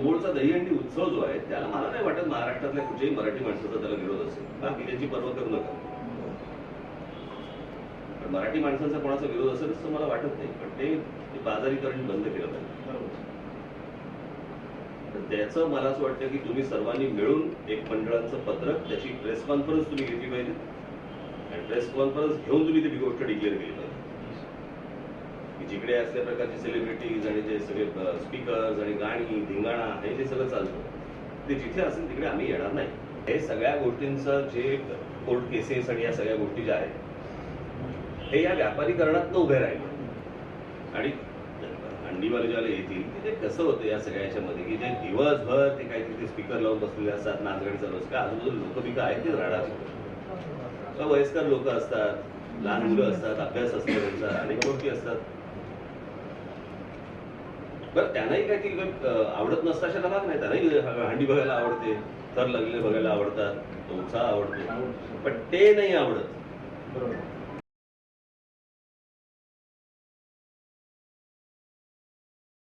मूळचा दहीहंडी उत्सव जो आहे त्याला मला नाही वाटत महाराष्ट्रातल्या कुठल्याही मराठी माणसाचा त्याला विरोध असेल. बाकी त्याची पर्वा करू नका. पण मराठी माणसांचा कोणाचा विरोध असेल असं मला वाटत नाही. पण ते बाजारीकरण बंद केलं पाहिजे. तर त्याचं मला असं वाटतं की तुम्ही सर्वांनी मिळून एक मंडळाचं पत्रक त्याची प्रेस कॉन्फरन्स तुम्ही घेतली पाहिजे. आणि प्रेस कॉन्फरन्स घेऊन तुम्ही ती गोष्ट डिक्लेअर केली पाहिजे. जिकडे असल्या प्रकारचे सेलिब्रिटीज आणि जे सगळे स्पीकर्स आणि गाणी धिंगाणा हे जे सगळं चालतं ते जिथे असेल तिकडे आम्ही येणार नाही. हे सगळ्या गोष्टींचं जे कोर्ट केसेस आणि या सगळ्या गोष्टी ज्या आहेत हे या व्यापारीकरणात उभे राहिले. आणि अंडीवाले ज्याला येतील की ते कसं होतं या सगळ्या याच्यामध्ये की जे दिवसभर ते काहीतरी ते स्पीकर लावून बसलेले असतात नाचगाडी चालू असतात आजूबाजूला लोक बिक आहेत ते राहणार. वयस्कर लोक असतात लहान मुलं असतात अभ्यास असतो त्यांचा अनेक गोष्टी असतात. बरं त्यांनाही काही ती आवडत नसतं अशा भाग नाही त्यांनाही हंडी बघायला आवडते थर लागलेले बघायला आवडतात तो उत्साह आवडतो. पण ते नाही आवडत. बरोबर.